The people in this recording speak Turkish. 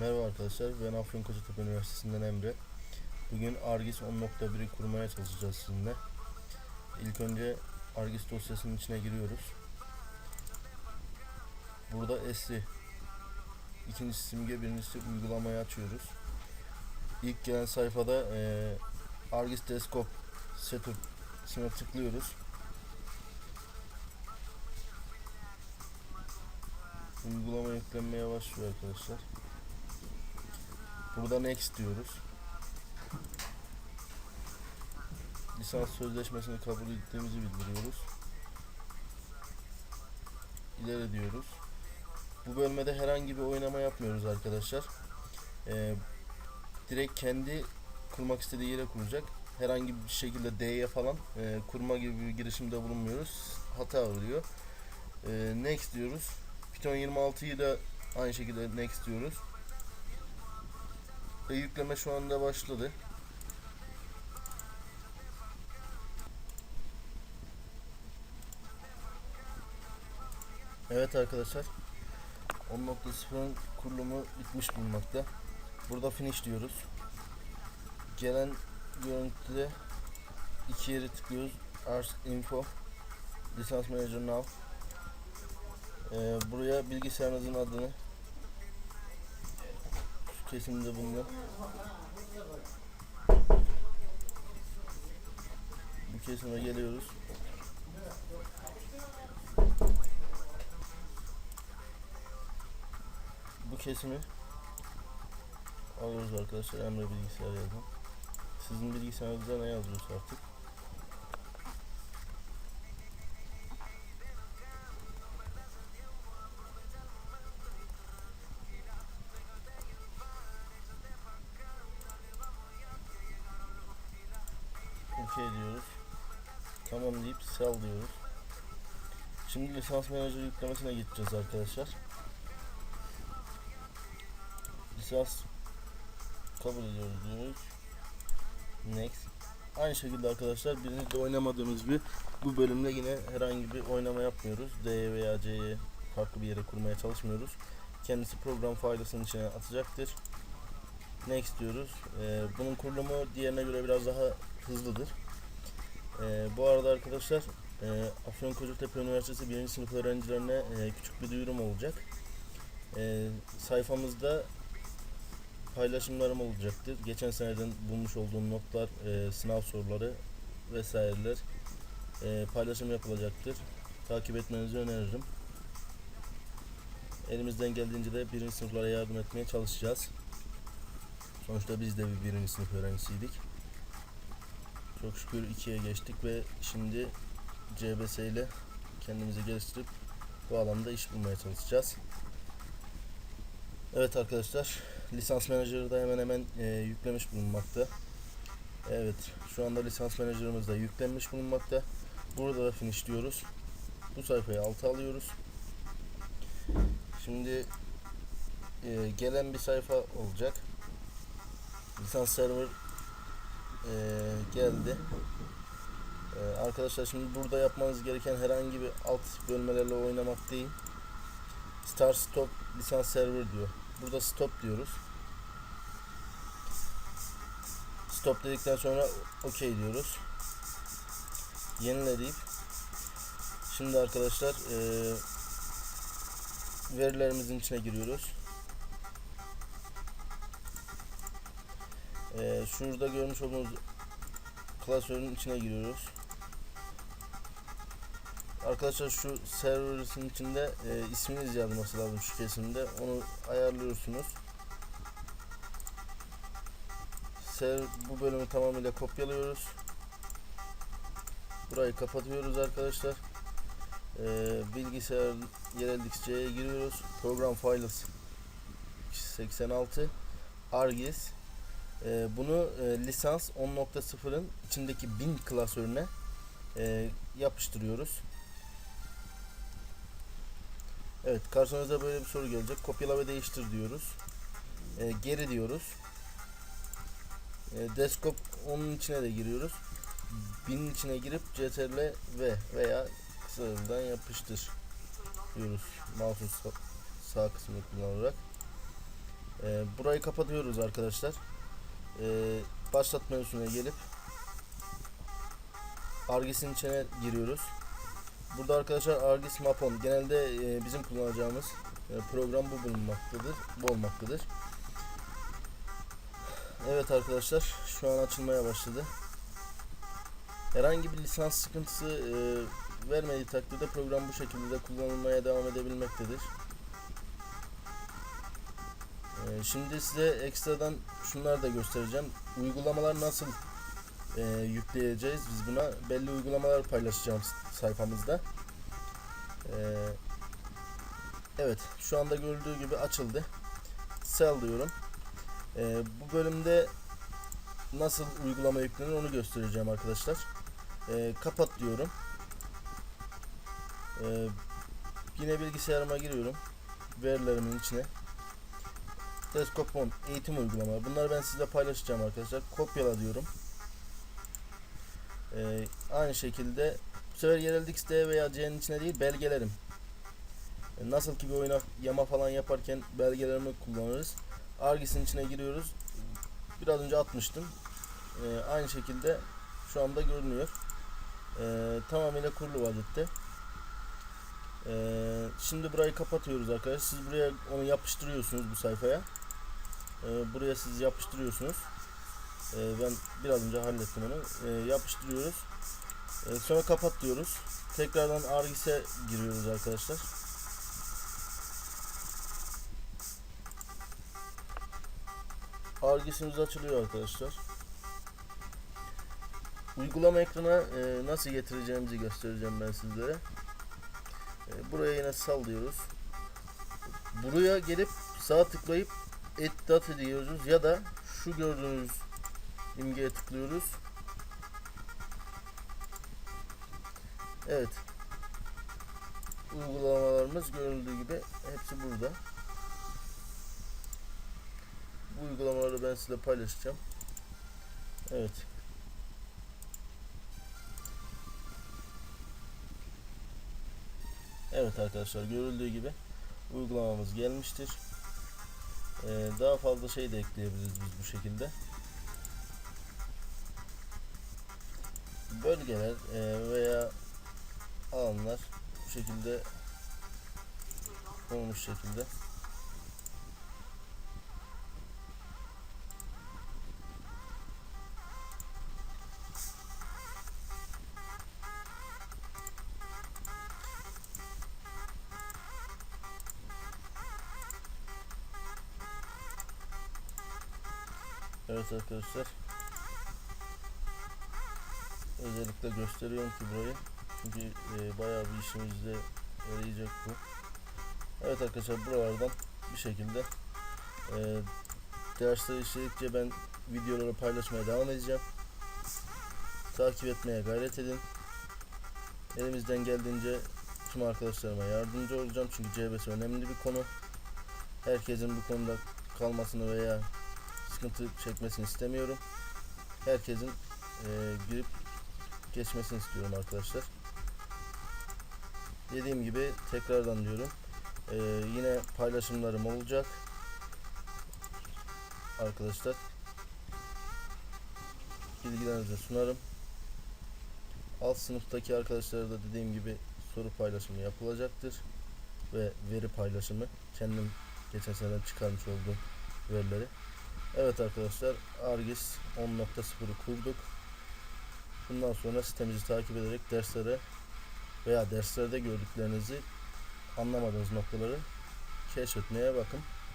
Merhaba arkadaşlar, ben Afyonkarahisar Üniversitesi'nden Emre. Bugün ARGIS 10.1'i kurmaya çalışacağız sizinle. İlk önce ARGIS dosyasının içine giriyoruz. Burada S'i, ikincisi simge, birincisi uygulamayı açıyoruz. İlk gelen sayfada eee ARGIS Desktop Setup'sine tıklıyoruz. Uygulama yüklenmeye başlıyor arkadaşlar. Burada next diyoruz. Lisans sözleşmesini kabul ettiğimizi bildiriyoruz. İleri diyoruz. Bu bölmede herhangi bir oynama yapmıyoruz arkadaşlar. Ee, direkt kendi kurmak istediği yere kuracak. Herhangi bir şekilde D'ye falan e, kurma gibi bir girişimde bulunmuyoruz. Hata veriyor. Ee, next diyoruz. Python 26'yı da aynı şekilde next diyoruz. Ve yükleme şu anda başladı. Evet arkadaşlar. 10.0'ın kurulumu bitmiş bulunmakta. Burada finish diyoruz. Gelen görüntüde iki yeri tıklıyoruz. Ars info Lisans Manager Now Ee, buraya bilgisayarınızın adını kesimde bulunuyor. Bu kesime geliyoruz. Bu kesimi alıyoruz arkadaşlar. Emre bilgisayar yazın. Sizin bilgisayarınızda ne yazıyorsa artık. OK diyoruz. Tamam deyip sal diyoruz. Şimdi lisans menajer yüklemesine gideceğiz arkadaşlar. Lisans kabul ediyoruz diyoruz. Next. Aynı şekilde arkadaşlar birinci de oynamadığımız bir bu bölümde yine herhangi bir oynama yapmıyoruz. D veya C'ye farklı bir yere kurmaya çalışmıyoruz. Kendisi program faydasının içine atacaktır. Next diyoruz. Ee, bunun kurulumu diğerine göre biraz daha hızlıdır. Ee, bu arada arkadaşlar e, Afyonkarahisar Üniversitesi 1. sınıf öğrencilerine e, küçük bir duyurum olacak. E, sayfamızda paylaşımlarım olacaktır. Geçen seneden bulmuş olduğum notlar, e, sınav soruları vesaireler e, paylaşım yapılacaktır. Takip etmenizi öneririm. Elimizden geldiğince de birinci sınıflara yardım etmeye çalışacağız. Sonuçta biz de bir birinci sınıf öğrencisiydik. Çok şükür ikiye geçtik ve şimdi CBS ile kendimizi geliştirip bu alanda iş bulmaya çalışacağız. Evet arkadaşlar, lisans menajeri de hemen hemen e, yüklemiş bulunmakta. Evet, şu anda lisans menajerimiz de yüklenmiş bulunmakta. Burada da finish diyoruz. Bu sayfayı alta alıyoruz. Şimdi e, gelen bir sayfa olacak. Lisans server e, geldi. E, arkadaşlar şimdi burada yapmanız gereken herhangi bir alt bölmelerle oynamak değil. Start stop lisans server diyor. Burada stop diyoruz. Stop dedikten sonra OK diyoruz. Yenile deyip şimdi arkadaşlar e, verilerimizin içine giriyoruz. E, şurada görmüş olduğunuz klasörün içine giriyoruz. Arkadaşlar şu server'ın içinde e, isminiz yazması lazım şu kesimde. Onu ayarlıyorsunuz. Ser bu bölümü tamamıyla kopyalıyoruz. Burayı kapatıyoruz arkadaşlar. E, bilgisayar yerel dikçeye giriyoruz. Program files 86 argis e, bunu e, lisans 10.0'ın içindeki bin klasörüne e, yapıştırıyoruz. Evet karşınıza böyle bir soru gelecek. Kopyala ve değiştir diyoruz. E, geri diyoruz. E, desktop onun içine de giriyoruz. Binin içine girip ctrl v veya kısa yoldan yapıştır diyoruz. Mouse'un sağ, sağ kısmını kullanarak. Ee, burayı kapatıyoruz arkadaşlar. Ee, başlat menüsüne gelip Argis'in içine giriyoruz. Burada arkadaşlar Argis Mapon genelde e, bizim kullanacağımız e, program bu bulunmaktadır. Bu olmaktadır. Evet arkadaşlar şu an açılmaya başladı. Herhangi bir lisans sıkıntısı e, vermediği takdirde program bu şekilde de kullanılmaya devam edebilmektedir. E, şimdi size ekstradan şunları da göstereceğim. Uygulamalar nasıl e, yükleyeceğiz biz buna? Belli uygulamalar paylaşacağım sayfamızda. E, evet şu anda görüldüğü gibi açıldı. Sell diyorum. E, bu bölümde nasıl uygulama yüklenir onu göstereceğim arkadaşlar. E, kapat diyorum. E, yine bilgisayarıma giriyorum. Verilerimin içine. Home eğitim uygulamaları. Bunları ben sizinle paylaşacağım arkadaşlar. Kopyala diyorum. E, aynı şekilde bu sefer yerel X, D veya C'nin içine değil belgelerim. E, nasıl ki bir oyuna yama falan yaparken belgelerimi kullanırız. Argis'in içine giriyoruz. Biraz önce atmıştım. E, aynı şekilde şu anda görünüyor. E, tamamıyla kurulu vaziyette. E, şimdi burayı kapatıyoruz arkadaşlar. Siz buraya onu yapıştırıyorsunuz bu sayfaya. E, buraya siz yapıştırıyorsunuz. E, ben biraz önce hallettim onu. E, yapıştırıyoruz. E, sonra kapat diyoruz. Tekrardan Argis'e giriyoruz arkadaşlar. Argis'imiz açılıyor arkadaşlar. Uygulama ekranına e, nasıl getireceğimizi göstereceğim ben sizlere. Buraya yine sal diyoruz. Buraya gelip sağ tıklayıp et data diyoruz ya da şu gördüğünüz imgeye tıklıyoruz. Evet. Uygulamalarımız görüldüğü gibi hepsi burada. Bu uygulamaları ben size paylaşacağım. Evet. Evet arkadaşlar görüldüğü gibi uygulamamız gelmiştir. Ee, daha fazla şey de ekleyebiliriz biz bu şekilde. Bölgeler e, veya alanlar bu şekilde olmuş şekilde. Evet arkadaşlar. Özellikle gösteriyorum ki burayı. Çünkü e, bayağı bir işimizde yarayacak bu. Evet arkadaşlar buralardan bir şekilde e, dersleri işledikçe ben videoları paylaşmaya devam edeceğim. Takip etmeye gayret edin. Elimizden geldiğince tüm arkadaşlarıma yardımcı olacağım. Çünkü CBS önemli bir konu. Herkesin bu konuda kalmasını veya sıkıntı çekmesini istemiyorum. Herkesin e, girip geçmesini istiyorum arkadaşlar. Dediğim gibi tekrardan diyorum. E, yine paylaşımlarım olacak. Arkadaşlar. Bilgilerinizi sunarım. Alt sınıftaki arkadaşlara da dediğim gibi soru paylaşımı yapılacaktır. Ve veri paylaşımı. Kendim geçen sene çıkarmış olduğum verileri. Evet arkadaşlar Argis 10.0'ı kurduk. Bundan sonra sitemizi takip ederek derslere veya derslerde gördüklerinizi anlamadığınız noktaları keşfetmeye bakın.